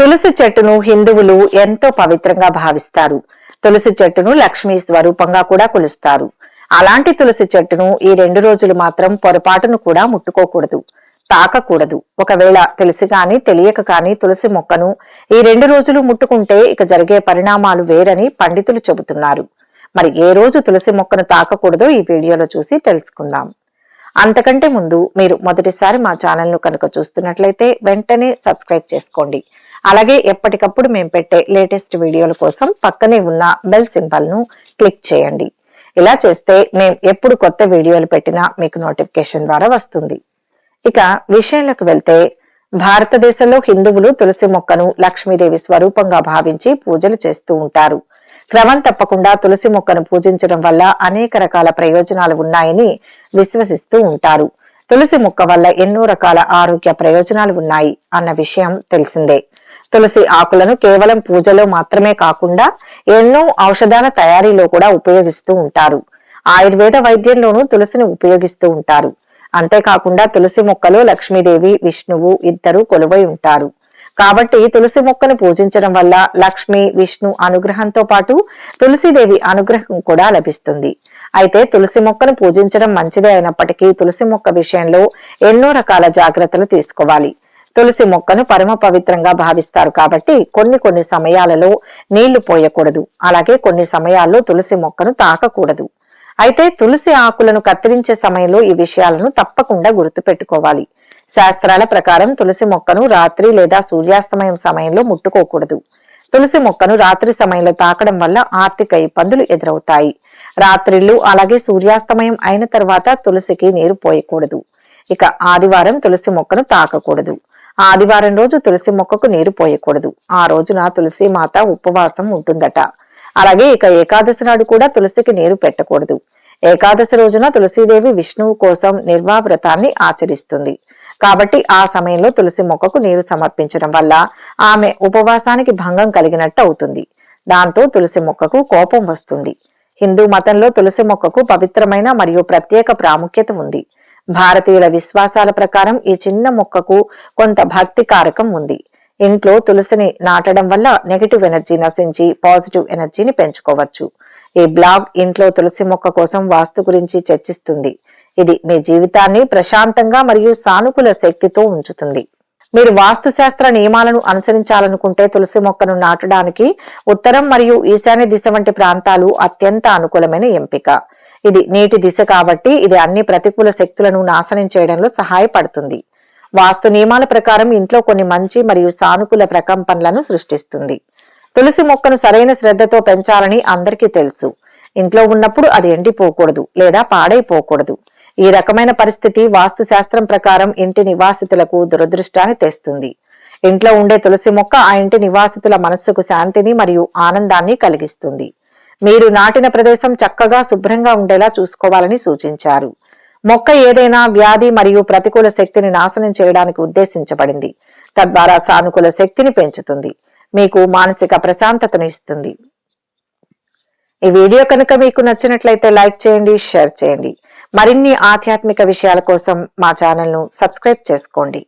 తులసి చెట్టును హిందువులు ఎంతో పవిత్రంగా భావిస్తారు. తులసి చెట్టును లక్ష్మీ స్వరూపంగా కూడా కొలుస్తారు. అలాంటి తులసి చెట్టును ఈ రెండు రోజులు మాత్రం పొరపాటును కూడా ముట్టుకోకూడదు తాకకూడదు. ఒకవేళ తెలిసి కాని తెలియక కాని తులసి మొక్కను ఈ రెండు రోజులు ముట్టుకుంటే ఇక జరిగే పరిణామాలు వేరని పండితులు చెబుతున్నారు. మరి ఏ రోజు తులసి మొక్కను తాకకూడదో ఈ వీడియోలో చూసి తెలుసుకుందాం. అంతకంటే ముందు మీరు మొదటిసారి మా ఛానల్ను కనుక చూస్తున్నట్లయితే వెంటనే సబ్స్క్రైబ్ చేసుకోండి. అలాగే ఎప్పటికప్పుడు మేము పెట్టే లేటెస్ట్ వీడియోల కోసం పక్కనే ఉన్న బెల్ సింబల్ను క్లిక్ చేయండి. ఇలా చేస్తే మేము ఎప్పుడు కొత్త వీడియోలు పెట్టినా మీకు నోటిఫికేషన్ ద్వారా వస్తుంది. ఇక విషయంలోకి వెళ్తే భారతదేశంలో హిందువులు తులసి మొక్కను లక్ష్మీదేవి స్వరూపంగా భావించి పూజలు చేస్తూ ఉంటారు. క్రమం తప్పకుండా తులసి మొక్కను పూజించడం వల్ల అనేక రకాల ప్రయోజనాలు ఉన్నాయని విశ్వసిస్తూ ఉంటారు. తులసి మొక్క వల్ల ఎన్నో రకాల ఆరోగ్య ప్రయోజనాలు ఉన్నాయి అన్న విషయం తెలిసిందే. తులసి ఆకులను కేవలం పూజలో మాత్రమే కాకుండా ఎన్నో ఔషధాల తయారీలో కూడా ఉపయోగిస్తూ ఉంటారు. ఆయుర్వేద వైద్యంలోనూ తులసిని ఉపయోగిస్తూ ఉంటారు. అంతేకాకుండా తులసి మొక్కలో లక్ష్మీదేవి విష్ణువు ఇద్దరు కొలువై ఉంటారు. కాబట్టి తులసి మొక్కను పూజించడం వల్ల లక్ష్మి విష్ణు అనుగ్రహంతో పాటు తులసిదేవి అనుగ్రహం కూడా లభిస్తుంది. అయితే తులసి మొక్కను పూజించడం మంచిదే అయినప్పటికీ తులసి మొక్క విషయంలో ఎన్నో రకాల జాగ్రత్తలు తీసుకోవాలి. తులసి మొక్కను పరమ పవిత్రంగా భావిస్తారు కాబట్టి కొన్ని కొన్ని సమయాలలో నీళ్ళు పోయకూడదు. అలాగే కొన్ని సమయాల్లో తులసి మొక్కను తాకకూడదు. అయితే తులసి ఆకులను కత్తిరించే సమయంలో ఈ విషయాలను తప్పకుండా గుర్తుపెట్టుకోవాలి. శాస్త్రాల ప్రకారం తులసి మొక్కను రాత్రి లేదా సూర్యాస్తమయం సమయంలో ముట్టుకోకూడదు. తులసి మొక్కను రాత్రి సమయంలో తాకడం వల్ల ఆర్థిక ఇబ్బందులు ఎదురవుతాయి. రాత్రిళ్ళు అలాగే సూర్యాస్తమయం అయిన తర్వాత తులసికి నీరు పోయకూడదు. ఇక ఆదివారం తులసి మొక్కను తాకకూడదు. ఆదివారం రోజు తులసి మొక్కకు నీరు పోయకూడదు. ఆ రోజున తులసి మాత ఉపవాసం ఉంటుందట. అలాగే ఇక ఏకాదశి నాడు కూడా తులసికి నీరు పెట్టకూడదు. ఏకాదశి రోజున తులసీదేవి విష్ణువు కోసం నిర్వావ్రతాన్ని ఆచరిస్తుంది. కాబట్టి ఆ సమయంలో తులసి మొక్కకు నీరు సమర్పించడం వల్ల ఆమె ఉపవాసానికి భంగం కలిగినట్టు అవుతుంది. దాంతో తులసి మొక్కకు కోపం వస్తుంది. హిందూ మతంలో తులసి మొక్కకు పవిత్రమైన మరియు ప్రత్యేక ప్రాముఖ్యత ఉంది. భారతీయుల విశ్వాసాల ప్రకారం ఈ చిన్న మొక్కకు కొంత భక్తి కారకం ఉంది. ఇంట్లో తులసిని నాటడం వల్ల నెగిటివ్ ఎనర్జీ నశించి పాజిటివ్ ఎనర్జీని పెంచుకోవచ్చు. ఈ బ్లాగ్ ఇంట్లో తులసి మొక్క కోసం వాస్తు గురించి చర్చిస్తుంది. ఇది మీ జీవితాన్ని ప్రశాంతంగా మరియు సానుకూల శక్తితో ఉంచుతుంది. మీరు వాస్తుశాస్త్ర నియమాలను అనుసరించాలనుకుంటే తులసి మొక్కను నాటడానికి ఉత్తరం మరియు ఈశాన్య దిశ వంటి ప్రాంతాలు అత్యంత అనుకూలమైన ఎంపిక. ఇది నీటి దిశ కాబట్టి ఇది అన్ని ప్రతికూల శక్తులను నాశనం చేయడంలో సహాయపడుతుంది. వాస్తు నియమాల ప్రకారం ఇంట్లో కొన్ని మంచి మరియు సానుకూల ప్రకంపనలను సృష్టిస్తుంది. తులసి మొక్కను సరైన శ్రద్ధతో పెంచాలని అందరికీ తెలుసు. ఇంట్లో ఉన్నప్పుడు అది ఎండిపోకూడదు లేదా పాడైపోకూడదు. ఈ రకమైన పరిస్థితి వాస్తు శాస్త్రం ప్రకారం ఇంటి నివాసితులకు దురదృష్టాన్ని తెస్తుంది. ఇంట్లో ఉండే తులసి మొక్క ఆ ఇంటి నివాసితుల మనస్సుకు శాంతిని మరియు ఆనందాన్ని కలిగిస్తుంది. మీరు నాటిన ప్రదేశం చక్కగా శుభ్రంగా ఉండేలా చూసుకోవాలని సూచించారు. మొక్క ఏదైనా వ్యాధి మరియు ప్రతికూల శక్తిని నాశనం చేయడానికి ఉద్దేశించబడింది. తద్వారా సానుకూల శక్తిని పెంచుతుంది. మీకు మానసిక ప్రశాంతతను ఇస్తుంది. ఈ వీడియో కనుక మీకు నచ్చినట్లయితే లైక్ చేయండి షేర్ చేయండి. మరిన్ని ఆధ్యాత్మిక విషయాల కోసం మా ఛానల్ను సబ్స్క్రైబ్ చేసుకోండి.